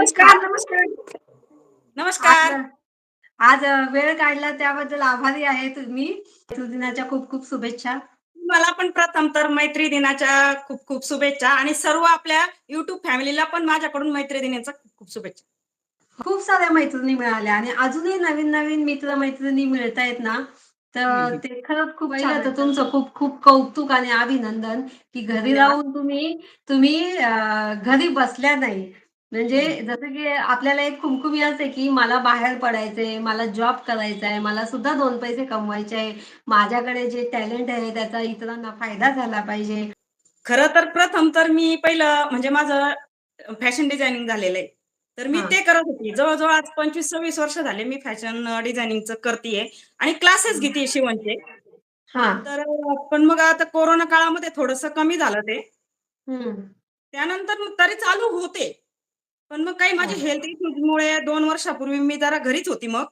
नमस्कार नमस्कार. नमस्कार. आज वेळ काढला त्याबद्दल आभारी आहे तुम्ही. दिनाच्या खूप खूप शुभेच्छा. मला पण प्रथम तर मैत्री दिनाच्या खूप खूप शुभेच्छा आणि सर्व आपल्या युट्यूब फॅमिलीला पण माझ्याकडून मैत्री दिनाच्या खूप खूप शुभेच्छा. खूप साऱ्या मैत्रिणी मिळाल्या आणि अजूनही नवीन नवीन मित्र मैत्रिणी मिळत आहेत ना तर. ते खरंच खूप तर तुमचं खूप खूप कौतुक आणि अभिनंदन की घरी. राहून तुम्ही तुम्ही घरी बसल्या नाही. म्हणजे जसं की आपल्याला एक कुमकुमी असते की मला बाहेर पडायचंय मला जॉब करायचा आहे मला सुद्धा दोन पैसे कमवायचे आहे. माझ्याकडे जे टॅलेंट आहे त्याचा इतरांना फायदा झाला पाहिजे. खरं तर प्रथम तर मी पहिलं म्हणजे माझं फॅशन डिझायनिंग झालेलं आहे. तर मी. ते करत होती. जवळजवळ आज पंचवीस सव्वीस वर्ष झाले मी फॅशन डिझायनिंगचं करतेय आणि क्लासेस घेते शिवणचे. हा. तर पण मग आता कोरोना काळामध्ये थोडस कमी झालं ते. त्यानंतर तरी चालू होते. पण मग काही माझी. हेल्थ इश्यूमुळे दोन वर्षापूर्वी मी जरा घरीच होती मग.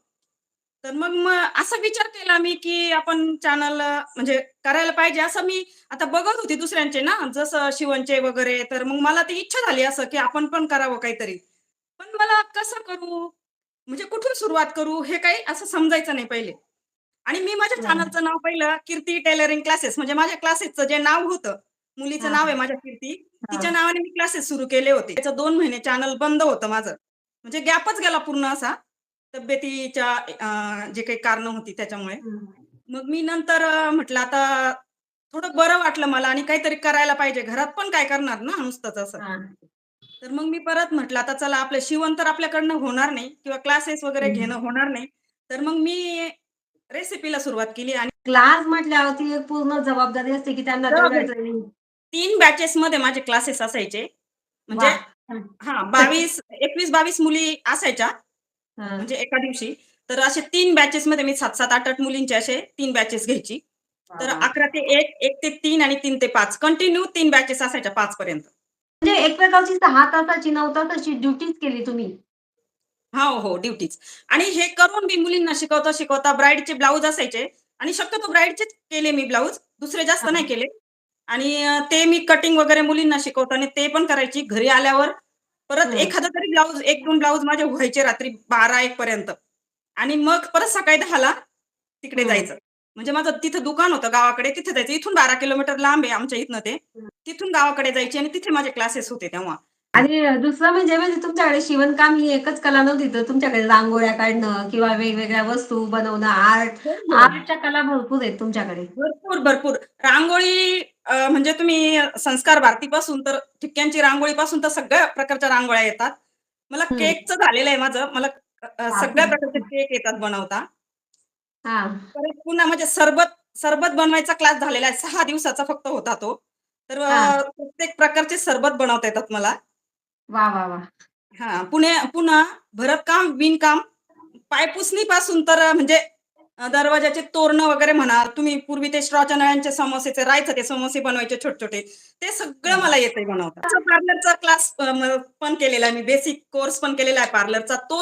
तर मग मग असा विचार केला मी की आपण चॅनल म्हणजे करायला पाहिजे असं मी आता बघत होती दुसऱ्यांचे ना जसं शिवणचे वगैरे. तर मग मला ती इच्छा झाली असं की आपण पण करावं काहीतरी. पण मला कसं करू? म्हणजे कुठून सुरुवात करू? हे काही असं समजायचं नाही पहिले. आणि मी माझ्या. चॅनलचं नाव पहिलं कीर्ती टेलरिंग क्लासेस म्हणजे माझ्या क्लासेसचं जे नाव होतं मुलीचं. नाव आहे माझ्या कीर्ती तिच्या नावाने मी क्लासेस सुरू केले होते त्याचं दोन महिने चॅनल बंद होतं माझं म्हणजे गॅपच गेला पूर्ण असा तब्येतीच्या जे काही कारण होती त्याच्यामुळे. मग मी नंतर म्हटलं आता थोडं बरं वाटलं मला आणि काहीतरी करायला पाहिजे घरात पण काय करणार ना नुसतंच असं. तर मग मी परत म्हटलं आता चला आपलं शिवण तर आपल्याकडनं होणार नाही किंवा क्लासेस वगैरे. घेणं होणार नाही तर मग मी रेसिपीला सुरुवात केली आणि क्लास म्हटल्यावरती पूर्ण जबाबदारी असते की त्यांना. ट्रेनिंग तीन बॅचेस मध्ये माझे क्लासेस असायचे. म्हणजे हा. बावीस एकवीस बावीस मुली असायच्या. म्हणजे एका दिवशी. तर असे तीन बॅचेस मध्ये मी सात सात आठ आठ मुलींचे असे तीन बॅचेस घ्यायची. तर अकरा ते एक एक ते तीन आणि तीन ते पाच. कंटिन्यू तीन बॅचेस असायच्या पाच पर्यंत. म्हणजे एक प्रकारची सहा तासाची नऊ तासाची ड्युटीच केली तुम्ही. हो हो ड्युटीज आणि हे करून मी मुलींना शिकवता शिकवता ब्राईडचे ब्लाऊज असायचे. आणि शक्यतो ब्राईडचेच केले मी ब्लाऊज दुसरे जास्त. नाही केले. आणि ते मी कटिंग वगैरे मुलींना शिकवताना ते पण करायची घरी आल्यावर. परत. एखादा तरी ब्लाऊज एक दोन ब्लाऊज माझे व्हायचे रात्री बारा एक पर्यंत. आणि मग परत सकाळी दहाला तिकडे. जायचं. म्हणजे माझं तिथं दुकान होतं गावाकडे तिथे जायचं. इथून बारा किलोमीटर लांब आहे आमच्या इथनं ते. तिथून गावाकडे जायचे आणि तिथे माझे क्लासेस होते तेव्हा. आणि दुसरं म्हणजे म्हणजे तुमच्याकडे शिवणकाम ही एकच कला नव्हती तर तुमच्याकडे रांगोळ्या काढणं किंवा वेगवेगळ्या वस्तू बनवणं आर्ट हो, आर्टच्या कला भरपूर आहेत तुमच्याकडे. भरपूर भरपूर. रांगोळी म्हणजे तुम्ही संस्कार भारतीपासून तर ठिपक्यांची रांगोळी पासून तर सगळ्या प्रकारच्या रांगोळ्या येतात. मला. केकचं झालेलं आहे माझं. मला सगळ्या प्रकारचे केक येतात बनवता. हा. परत पुन्हा म्हणजे सरबत सरबत बनवायचा क्लास झालेला आहे. सहा दिवसाचा फक्त होता तो. तर. प्रत्येक प्रकारचे सरबत बनवता येतात मला. वा वा वा. हा. पुणे पुन्हा भरतकाम विणकाम पायपुसणी पासून तर म्हणजे दरवाजाचे तोरण वगैरे म्हणा तुम्ही पूर्वी ते स्ट्रॉच्या नळ्यांचे समोसेचे राहायचं ते समोसे बनवायचे छोटे छोटे ते सगळं मला येतंय बनवता. पार्लरचा क्लास पण केलेला आहे मी बेसिक कोर्स पण केलेला आहे पार्लरचा तो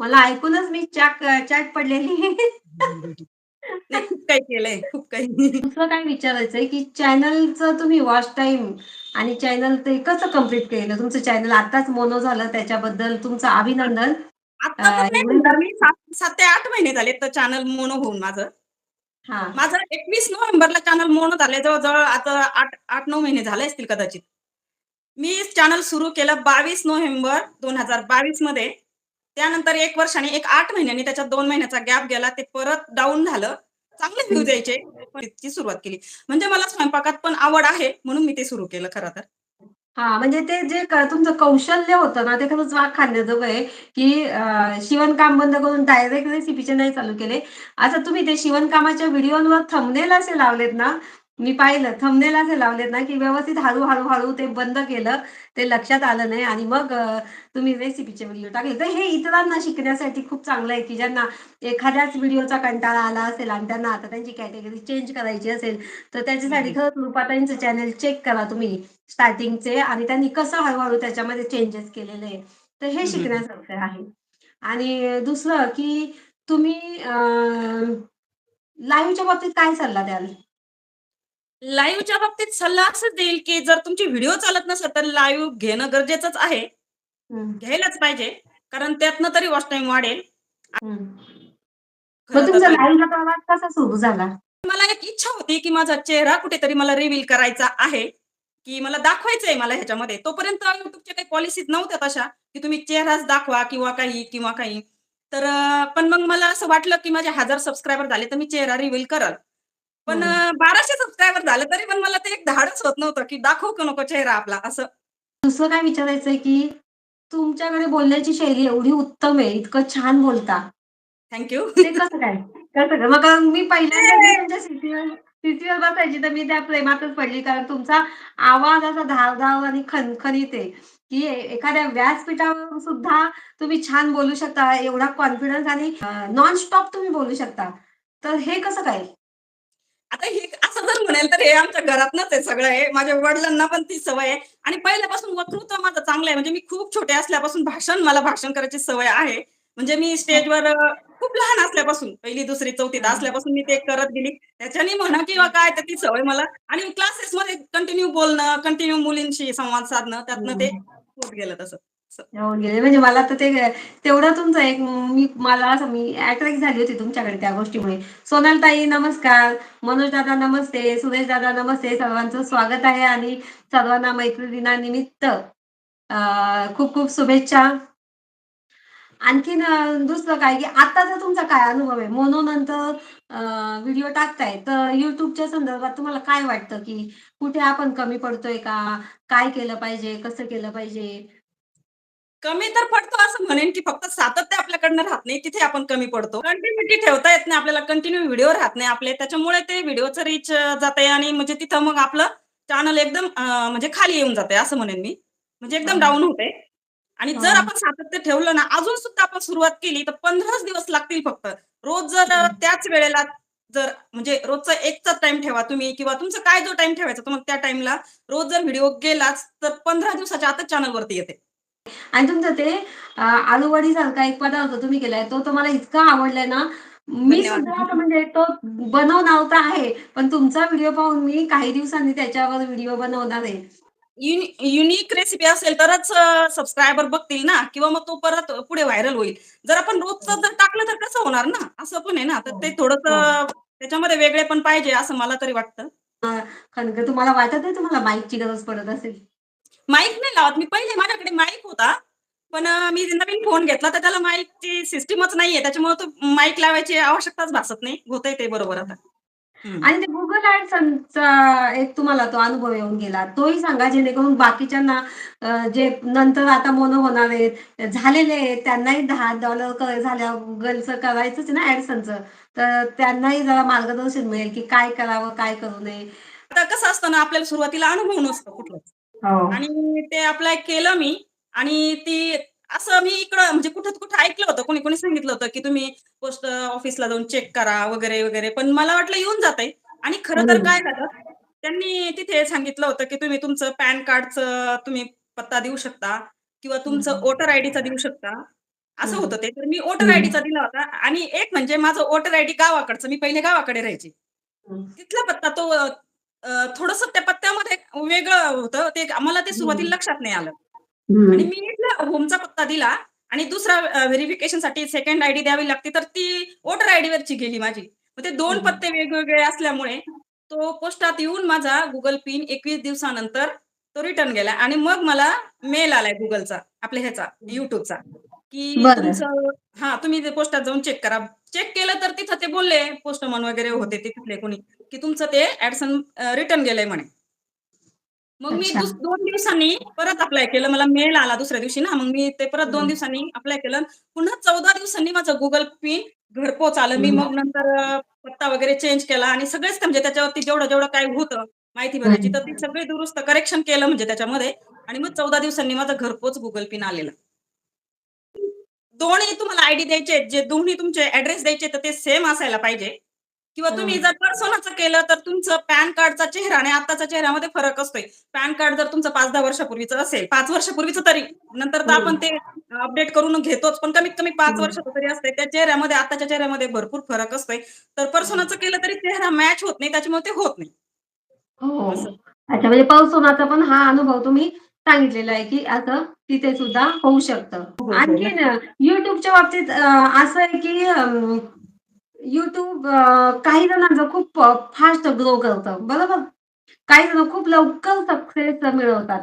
मला ऐकूनच मी चाक चाट पडलेली. नाही खूप काही केलंय खूप काही. दुसरं काय विचारायचंय की चॅनलचं तुम्ही वॉच टाइम आणि चॅनल ते कसं कंप्लीट केलं? तुमचं चॅनल आताच मोनो झालं त्याच्याबद्दल तुमचं अभिनंदन. आता मी सात ते आठ महिने झाले तर चॅनल मोनो होऊन माझं. माझं एकवीस नोव्हेंबरला चॅनल मोनो झाले. जवळजवळ आता आठ आठ नऊ महिने झाले असतील कदाचित. मी चॅनल सुरू केलं बावीस नोव्हेंबर दोन हजार बावीसमध्ये. त्यानंतर एक वर्षाने एक आठ महिन्यांनी त्याच्यात दोन महिन्याचा गॅप गेला. ते परत डाऊन झालं. चांगले व्ह्यूज यायचे. सुरुवात केली. म्हणजे मला स्वयंपाकात पण आवड आहे म्हणून मी ते सुरू केलं खरं तर. हा म्हणजे ते जे क- तुमचं कौशल्य होतं ना ते खरंच वाघ खाण्याजोगं आहे की शिवणकाम बंद करून डायरेक्ट रेसिपीचे नाही चालू केले. आता तुम्ही ते शिवणकामाच्या व्हिडिओवर थंबनेल असे लावलेत ना मी पाहिलं थंबनेल असे लावलेत ना की व्यवस्थित हळू हळू हळू ते बंद केलं ते लक्षात आलं नाही. आणि मग तुम्ही रेसिपीचे व्हिडिओ टाकले. तर हे इतरांना शिकण्यासाठी खूप चांगलं आहे की ज्यांना एखाद्याच व्हिडिओचा कंटाळा आला असेल आणि त्यांना आता त्यांची कॅटेगरी चेंज करायची असेल तर त्याच्यासाठी खरंच रुपाताईंचं चॅनल चेक करा तुम्ही स्टार्टिंगचे आणि त्यांनी कसं हळूहळू त्याच्यामध्ये चेंजेस केलेले आहे तर हे. शिकण्यासारखं आहे. आणि दुसरं की तुम्ही लाईव्हच्या बाबतीत काय सल्ला द्याल? लाईव्हच्या बाबतीत सल्ला असंच देईल की जर तुमची व्हिडिओ चालत नसेल तर लाईव्ह घेणं गरजेचंच आहे घ्यायलाच पाहिजे. कारण त्यातनं तरी वॉच टाईम वाढेल. कसा सुरू झाला? मला एक इच्छा होती, की माझा चेहरा कुठेतरी मला रिव्हील करायचा आहे, की मला दाखवायचंय मला ह्याच्यामध्ये. तोपर्यंत YouTubeच्या काही पॉलिसीज नव्हत्या तशा, की तुम्ही चेहराच दाखवा किंवा काही किंवा काही. तर पण मग मला असं वाटलं, की माझे 1000 सबस्क्रायबर झाले, तर मी चेहरा रिव्हील करेल. पण हं. 1200 सबस्क्रायबर झाले, तरी पण मला ते एक धाडस होत नव्हतं, की दाखवू का नको चेहरा आपला असं. दुसरं काय विचारायचंय, की तुमच्याकडे बोलण्याची शैली एवढी उत्तम आहे, इतकं छान बोलता. Thank you. ते कसं काय? कसं काय? मग मी पहिल्यांदा सीसीवर बसायची, तर मी त्या प्रेमातच पडली. कारण तुमचा आवाज असा धावधाव आणि खणखणीत आहे, की एखाद्या व्यासपीठावर सुद्धा तुम्ही छान बोलू शकता. एवढा कॉन्फिडन्स आणि नॉन स्टॉप तुम्ही बोलू शकता. तर हे कसं काय? आता हे असं जर म्हणेल तर हे आमच्या घरातनच आहे सगळं हे. माझ्या वडिलांना पण ती सवय आहे आणि पहिल्यापासून वक्तृत्व माझं चांगलं आहे. म्हणजे मी खूप छोटे असल्यापासून भाषण मला भाषण करायची सवय आहे. म्हणजे मी स्टेजवर खूप लहान असल्यापासून 1ली, 2री, 4थीत असल्यापासून मी ते करत गेली. त्याच्याने म्हणा किंवा काय तर ती सवय मला आणि क्लासेसमध्ये कंटिन्यू बोलणं, कंटिन्यू मुलींशी संवाद साधणं, त्यातनं ते होत गेलं तसं. गेले. म्हणजे मला तर ते तेवढं तुमचं एक मी मला असं मी अट्रॅक्ट झाली होती तुमच्याकडे त्या गोष्टीमुळे. सोनल ताई नमस्कार, मनोज दादा नमस्ते, सुरेश दादा नमस्ते. सर्वांचं स्वागत आहे आणि सर्वांना मैत्री दिनानिमित्त अ, खूप खूप शुभेच्छा. आणखीन दुसरं काय, की आत्ताचा तुमचा काय अनुभव आहे? मोनोनंतर व्हिडिओ टाकताय, तर युट्यूबच्या संदर्भात तुम्हाला काय वाटतं, की कुठे आपण कमी पडतोय का? काय केलं पाहिजे? कसं केलं पाहिजे? कमी तर पडतो असं म्हणेन, की फक्त सातत्य आपल्याकडनं राहत नाही, तिथे आपण कमी पडतो. कंटिन्यूटी ठेवता येत नाही आपल्याला, कंटिन्यू व्हिडिओ राहत नाही आपले. त्याच्यामुळे ते व्हिडिओचं रीच अ, जातंय आणि म्हणजे तिथं मग आपलं चॅनल एकदम म्हणजे खाली येऊन जातंय असं म्हणेन मी. म्हणजे एकदम हां. डाउन होतंय. आणि जर. आपण सातत्य ठेवलं ना, अजून सुद्धा आपण सुरुवात केली, तर 15च दिवस लागतील फक्त. रोज जर. त्याच वेळेला जर म्हणजे रोजचा 1चाच टाईम ठेवा तुम्ही किंवा तुमचा काय जो टाईम ठेवायचा, मग त्या टाईमला रोज जर व्हिडिओ गेलाच, तर 15 दिवसाच्या आतच चॅनलवरती येते. आणि तुमचं ते अ, आलूवडीसारखा एक पदार्थ तुम्ही केलाय, तो तर मला इतका आवडलाय ना, मी. सुद्धा म्हणजे तो बनवणार तर आहे, पण तुमचा व्हिडिओ पाहून मी काही दिवसांनी त्याच्यावर व्हिडिओ बनवणार आहे. युनि युनिक रेसिपी असेल तरच सबस्क्रायबर बघतील ना किंवा मग तो परत पुढे व्हायरल होईल. जर आपण रोजचं जर टाकलं तर कसं होणार ना? असं पण आहे ना. तर हो, ते हो. थोडंसं त्याच्यामध्ये वेगळेपण पाहिजे असं मला तरी वाटतं. तुम्हाला वाटत नाही तुम्हाला माईकची गरज पडत असेल? माईक नाही लावत मी. पहिले माझ्याकडे माईक होता. पण मी नवीन फोन घेतला तर त्याला माईकची सिस्टमच नाहीये. त्याच्यामुळे तो माईक लावायची आवश्यकताच भासत नाही. होतंय ते बरोबर आता. आणि ते Google AdSenseचा एक तुम्हाला तो अनुभव येऊन गेला. तोही सांगा जेणेकरून बाकीच्यांना जे नंतर आता मोनो होणार आहेत, झालेले आहेत, त्यांनाही $10 क झाल्यावर Googleचं करायचंच ना AdSenseचं. तर त्यांनाही जरा मार्गदर्शन मिळेल, की काय करावं, काय करू नये. आता कसं असतं ना, आपल्याला सुरुवातीला अनुभव नसतो कुठलाच. हो. आणि ते अप्लाय केलं मी आणि ती असं मी इकडं म्हणजे कुठं-कुठं ऐकलं होतं. कोणी-कोणी सांगितलं होतं, की तुम्ही पोस्ट ऑफिसला जाऊन चेक करा वगैरे, वगैरे. पण मला वाटलं येऊन जातंय आणि खरं तर. काय झालं, त्यांनी तिथे सांगितलं होतं, की तुम्ही तुमचं पॅन कार्डचं तुम्ही पत्ता देऊ शकता किंवा तुमचं. वोटर आयडीचा देऊ शकता. असं. होतं ते. तर मी वोटर. आयडीचा दिला होता आणि एक म्हणजे माझं वोटर आयडी गावाकडचं. मी पहिले गावाकडे राहायचे. तिथला पत्ता तो थोडंसं त्या पत्त्यामध्ये वेगळं होतं. ते मला ते. सुरुवातीला लक्षात नाही आलं. आणि. मी होमचा पत्ता दिला आणि दुसरा अ, व्हेरिफिकेशनसाठी सेकंड आयडी द्यावी लागते, तर ती वोटर आयडीवरची गेली माझी. मग ते 2 हं. पत्ते वेगवेगळे असल्यामुळे तो पोस्टात येऊन माझा Google पिन 21 दिवसानंतर तो रिटर्न गेला आणि मग मला मेल आलाय Googleचा आपल्या ह्याचा YouTubeचा, की. तुमचं हां, तुम्ही पोस्टात जाऊन चेक करा. चेक केलं तर तिथं ते बोलले पोस्टमन वगैरे होते ते तिथले कोणी, की तुमचं ते ॲडसन अ, रिटर्न गेलंय म्हणे. मग मी 2 दिवसांनी परत अप्लाय केलं. मला मेल आला दुसऱ्या दिवशी ना, मग मी ते परत 2 हं. दिवसांनी अप्लाय केलं. पुन्हा 14 दिवसांनी माझं Google पिन घरपोच आलं. मी. मग नंतर पत्ता वगैरे चेंज केला आणि सगळेच म्हणजे त्याच्यावरती जेवढं-जेवढं काही होतं माहिती भरायची, तर ती. सगळी दुरुस्त करेक्शन केलं म्हणजे त्याच्यामध्ये आणि मग 14 दिवसांनी माझा घरपोच Google पिन आलेला. दोन्ही तुम्हाला आयडी द्यायचे जे दोन्ही तुमचे ॲड्रेस द्यायचे तर ते सेम असायला पाहिजे किंवा तुम्ही. जर पर्सोनाचं केलं तर तुमचं पॅन कार्डचा चेहरा आणि आत्ताच्या चेहऱ्यामध्ये फरक असतोय. पॅन कार्ड जर तुमचं 5-10 वर्षापूर्वीचं असेल, 5 वर्षापूर्वीचं तरी, नंतर तर आपण. ते अपडेट करून घेतोच, पण कमीत कमी 5 हं. वर्षाचं तरी असतंय. त्या चेहऱ्यामध्ये आत्ताच्या चेहऱ्यामध्ये भरपूर फरक असतोय. तर. पर्सोनाचं केलं तरी चेहरा मॅच होत नाही, त्याच्यामुळे ते होत नाही. हो. अच्छा म्हणजे पर्सोनाचा पण हा अनुभव तुम्ही सांगितलेला आहे, की असं तिथे सुद्धा होऊ शकतं. आणखीन युट्यूबच्या बाबतीत असं आहे की युट्यूब काही जणांचं खूप फास्ट ग्रो करतं बरोबर? काही जण खूप लवकर सक्सेस मिळवतात.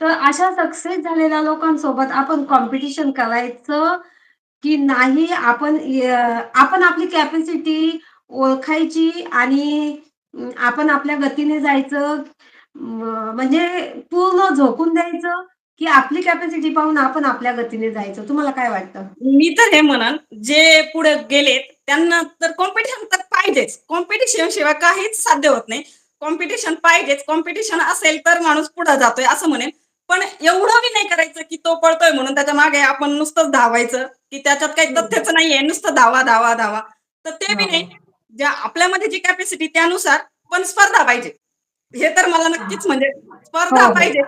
तर अशा सक्सेस झालेल्या लोकांसोबत आपण कॉम्पिटिशन करायचं की नाही आपण आपण आपली कॅपॅसिटी ओळखायची आणि आपण आपल्या गतीने जायचं म्हणजे पूर्ण झोकून द्यायचं. की आपली कॅपॅसिटी पाहून आपण आपल्या गतीने जायचं. तुम्हाला काय वाटतं? मी तर हे म्हणन जे पुढे गेलेत त्यांना तर कॉम्पिटिशन तर पाहिजेच. कॉम्पिटिशन शिवाय काहीच साध्य होत नाही. कॉम्पिटिशन पाहिजेच. कॉम्पिटिशन असेल तर माणूस पुढे जातोय असं म्हणेन. पण एवढं बी नाही करायचं की तो पळतोय म्हणून त्याच्यामागे आपण नुसतंच धावायचं की त्याच्यात काही. तथ्यच नाहीये. नुसतं धावा धावा धावा. तर ते बी हो. नाही. ज्या आपल्यामध्ये जी कॅपॅसिटी त्यानुसार पण स्पर्धा पाहिजे. हे तर मला नक्कीच म्हणजे स्पर्धा हो. पाहिजे.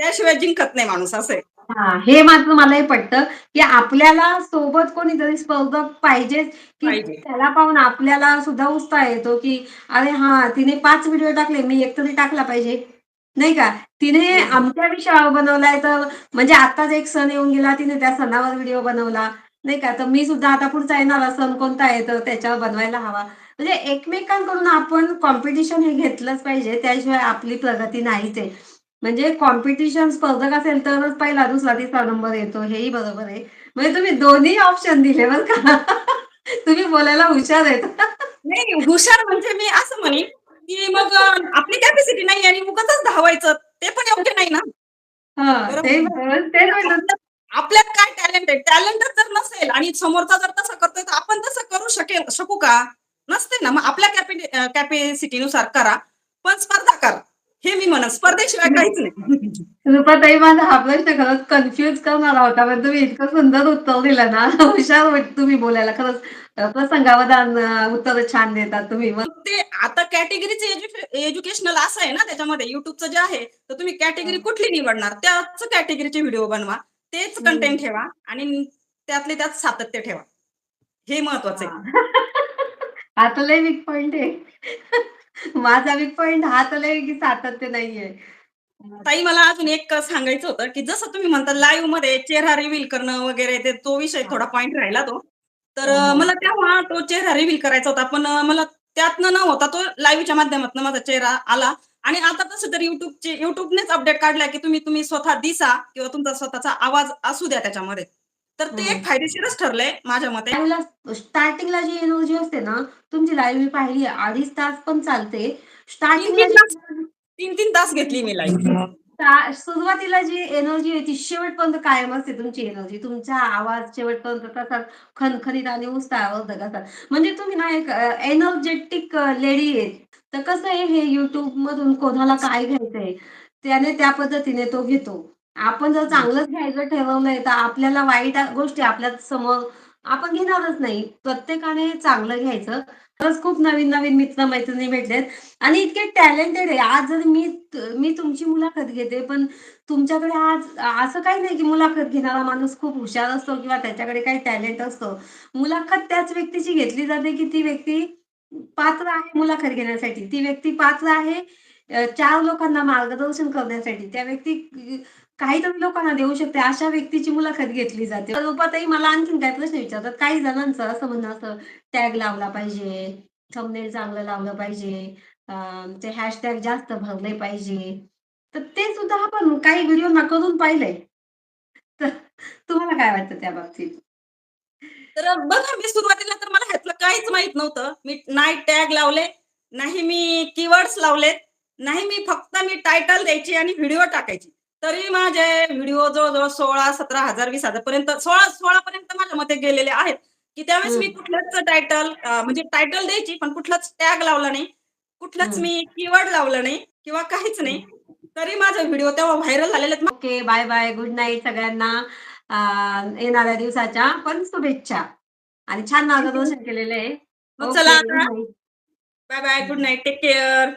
त्याशिवाय जिंकत नाही माणूस असं आहे. हा हे मात्र मलाही पटतं की आपल्याला सोबत कोणीतरी स्पर्धक पाहिजे की. त्याला पाहून आपल्याला सुद्धा उत्साह येतो की अरे हा तिने पाच व्हिडिओ टाकले मी एक तरी टाकला पाहिजे. नाही का? तिने हो. आमच्या विषयावर बनवलाय तर म्हणजे आताच एक सण येऊन गेला तिने त्या सणावर व्हिडिओ बनवला. नाही का? तर मी सुद्धा आता पुढचा येणारा सण कोणता आहे तर त्याच्यावर बनवायला हवा. म्हणजे एकमेकांकडून आपण कॉम्पिटिशन हे घेतलंच पाहिजे त्याशिवाय आपली प्रगती नाहीच आहे. म्हणजे कॉम्पिटिशन स्पर्धक असेल तरच पहिला दुसरा तिसरा नंबर येतो हेही बरोबर आहे. म्हणजे तुम्ही दोन्ही ऑप्शन दिले बरं का? तुम्ही बोलायला हुशार आहेत. नाही हुशार म्हणजे मी असं म्हणेन की मग आपली कॅपॅसिटी नाही आणि उगाच धावायचं ते पण योग्य नाही ना? आपल्यात काय टॅलेंट आहे? टॅलेंटच जर नसेल आणि समोरचा जर तसं करतोय तर आपण तसं करू शकेल शकू का? नसते ना मग आपल्या कॅपॅसिटीनुसार करा पण स्पर्धा करा. हे मी म्हणत स्पर्धेशिवाय काहीच नाही. रुपाताई माझा हा प्रश्न खरंच कन्फ्युज करणारा होता पण तुम्ही इतकं सुंदर उत्तर दिलं ना. हुशार तुम्ही बोलायला. खरंच प्रसंगावधान उत्तर छान देतात तुम्ही. मग ते आता कॅटेगरीचे एज्युकेशनल असं आहे ना त्याच्यामध्ये युट्यूबचं जे आहे तर तुम्ही कॅटेगरी कुठली निवडणार? त्याच कॅटेगरीचे व्हिडिओ बनवा. तेच. कंटेंट ठेवा आणि त्यातले त्यात सातत्य ठेवा. हे महत्वाचं आहे. तर लय वीक पॉइंट आहे. माझा वीक पॉइंट हा तर लय की सातत्य नाहीये. ताई मला अजून एक सांगायचं होतं की जसं तुम्ही म्हणता लाईव्हमध्ये चेहरा रिव्हील करणं वगैरे ते तो विषय थोडा पॉइंट राहिला तो. तर हो, हो. मला तेव्हा तो चेहरा रिव्हील करायचा होता पण मला त्यातनं न होता तो लाईव्हच्या माध्यमातून माझा चेहरा आला. आणि आता तसं तर युट्यूबचे युट्यूबनेच अपडेट काढलाय की तुम्ही तुम्ही स्वतः दिसा किंवा तुमचा स्वतःचा आवाज असू द्या त्याच्यामध्ये. तर ते एक. फायदेशीरच ठरलंय माझ्या मते. स्टार्टिंगला जी एनर्जी असते ना तुमची लाईव्ह मी पाहिली अडीच तास पण चालते. स्टार्टिंगला तीन तीन तीन तास घेतली मी लाईव्ह सुरुवातीला जी एनर्जी आहे ती शेवटपर्यंत कायम असते तुमची एनर्जी तुमचा आवाज शेवटपर्यंत तसाच खणखणीत आणि उत्साहावर असतात म्हणजे तुम्ही ना एक एनर्जेटिक लेडी आहे. तर कसं आहे हे युट्यूब मधून कोणाला काय घ्यायचंय? त्याने त्या पद्धतीने तो घेतो. आपण जर चांगलंच घ्यायचं ठरवलंय तर आपल्याला वाईट गोष्टी आपल्यासमोर आपण घेणारच नाही. प्रत्येकाने चांगलं घ्यायचं. खरंच खूप नवीन नवीन मित्र मैत्रिणी भेटलेत. आणि इतके टॅलेंटेड आहे. आज जर मी मी तुमची मुलाखत घेते पण तुमच्याकडे आज असं काही नाही की मुलाखत घेणारा माणूस खूप हुशार असतो किंवा त्याच्याकडे काही टॅलेंट असतो. मुलाखत त्याच व्यक्तीची घेतली जाते की ती व्यक्ती पात्र आहे मुलाखत घेण्यासाठी. ती व्यक्ती पात्र आहे चार लोकांना मार्गदर्शन करण्यासाठी. त्या व्यक्ती काहीतरी लोकांना देऊ शकते अशा व्यक्तीची मुलाखत घेतली जाते. तर रुपाताई मला आणखीन काय प्रश्न विचारतात? काही जणांचं असं म्हणणं असं टॅग लावला पाहिजे थंबनेल चांगलं लावलं पाहिजे ते हॅशटॅग जास्त भरले पाहिजे. तर ते सुद्धा आपण काही व्हिडिओ करून पाहिलंय. तर तुम्हाला काय वाटतं त्या बाबतीत? तर बघा मी सुरुवातीला तर मला ह्यातलं काहीच माहीत नव्हतं. मी नाही टॅग लावले नाही मी कीवर्ड्स लावलेत नाही मी फक्त मी टायटल द्यायची आणि व्हिडिओ टाकायची. तरी माझे व्हिडिओ जवळजवळ सोळा सतरा हजार वीस हजार पर्यंत सोळा सोळा पर्यंत माझ्या मते गेलेले आहेत. की त्यावेळेस मी. कुठलंच टायटल म्हणजे टायटल द्यायची पण कुठलाच टॅग लावला नाही. कुठलंच. मी कीवर्ड लावलं नाही किंवा काहीच नाही. तरी माझा व्हिडिओ तेव्हा व्हायरल झालेले आहेत. Okay bye bye good night सगळ्यांना. येणाऱ्या दिवसाच्या पण शुभेच्छा. आणि छान मार्गदर्शन केलेलं आहे. मग चला bye bye good night take care